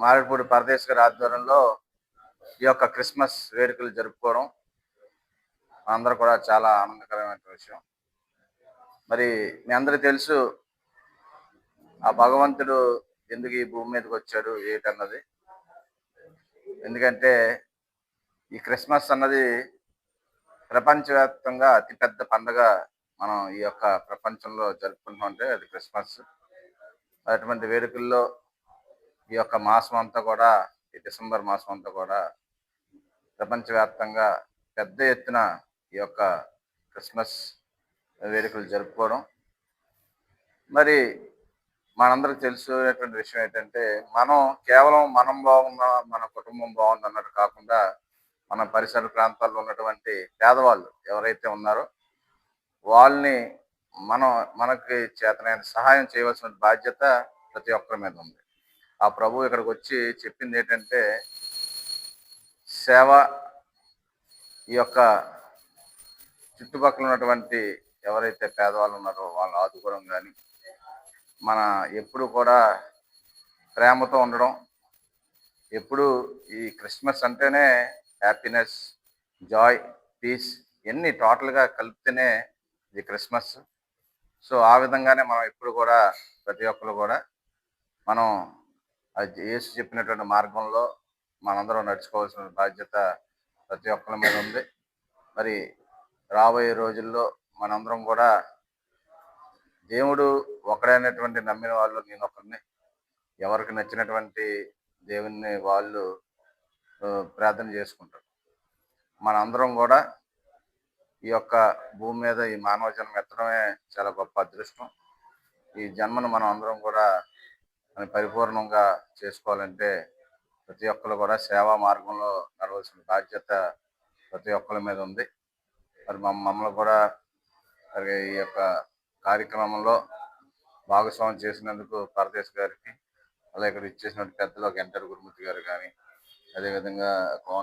మారేడుపూడి పరదేశ్ గారి ఆధ్వర్యంలో ఈ యొక్క క్రిస్మస్ వేడుకలు జరుపుకోవడం అందరూ కూడా చాలా ఆనందకరమైన విషయం. మరి మీ అందరికీ తెలుసు ఆ భగవంతుడు ఎందుకు ఈ భూమి మీదకి వచ్చాడు ఏటన్నది. ఎందుకంటే ఈ క్రిస్మస్ అన్నది ప్రపంచవ్యాప్తంగా అతిపెద్ద పండుగ మనం ఈ యొక్క ప్రపంచంలో జరుపుకుంటుంటే అది క్రిస్మస్. అటువంటి వేడుకల్లో ఈ యొక్క మాసం అంతా కూడా ఈ డిసెంబర్ మాసం అంతా కూడా ప్రపంచవ్యాప్తంగా పెద్ద ఎత్తున ఈ యొక్క క్రిస్మస్ వేడుకలు జరుపుకోవడం. మరి మనందరికి తెలిసినటువంటి విషయం ఏంటంటే మనం కేవలం మనం బాగున్నా మన కుటుంబం బాగుంది అన్నట్టు కాకుండా మన పరిసర ప్రాంతాల్లో ఉన్నటువంటి పేదవాళ్ళు ఎవరైతే ఉన్నారో వాళ్ళని మనం మనకి చేతనైన సహాయం చేయవలసిన బాధ్యత ప్రతి ఒక్కరి మీద ఉంది. ఆ ప్రభు ఇక్కడికి వచ్చి చెప్పింది ఏంటంటే సేవ ఈ యొక్క చుట్టుపక్కల ఉన్నటువంటి ఎవరైతే పేదవాళ్ళు ఉన్నారో వాళ్ళని ఆదుకోవడం కానీ మన ఎప్పుడు కూడా ప్రేమతో ఉండడం ఎప్పుడు ఈ క్రిస్మస్ అంటేనే హ్యాపీనెస్ జాయ్ పీస్ ఇవన్నీ టోటల్గా కలిపితేనే ఇది క్రిస్మస్. సో ఆ విధంగానే మనం ఎప్పుడు కూడా ప్రతి ఒక్కరు కూడా మనం అది యేసు చెప్పినటువంటి మార్గంలో మనందరం నడుచుకోవాల్సిన బాధ్యత ప్రతి ఒక్కరి మీద ఉంది. మరి రాబోయే రోజుల్లో మనందరం కూడా దేవుడు ఒకడైనటువంటి నమ్మిన వాళ్ళు నేను ఒకరిని. ఎవరికి నచ్చినటువంటి దేవుణ్ణి వాళ్ళు ప్రార్థన చేసుకుంటారు. మనందరం కూడా ఈ యొక్క భూమి మీద ఈ మానవ జన్మ ఎత్తడమే చాలా గొప్ప అదృష్టం. ఈ జన్మను మనం అందరం కూడా మరి పరిపూర్ణంగా చేసుకోవాలంటే ప్రతి ఒక్కరు కూడా సేవా మార్గంలో నడవలసిన బాధ్యత ప్రతి ఒక్కరి మీద ఉంది. మరి మమ్మ- మమ్మల్ని కూడా మరి ఈ యొక్క కార్యక్రమంలో భాగస్వామ్యం చేసినందుకు పరదేశ్ గారికి అలాగే ఇక్కడ ఇచ్చేసిన పెద్దలు ఎంటర్ గురుమూర్తి గారు కానీ అదేవిధంగా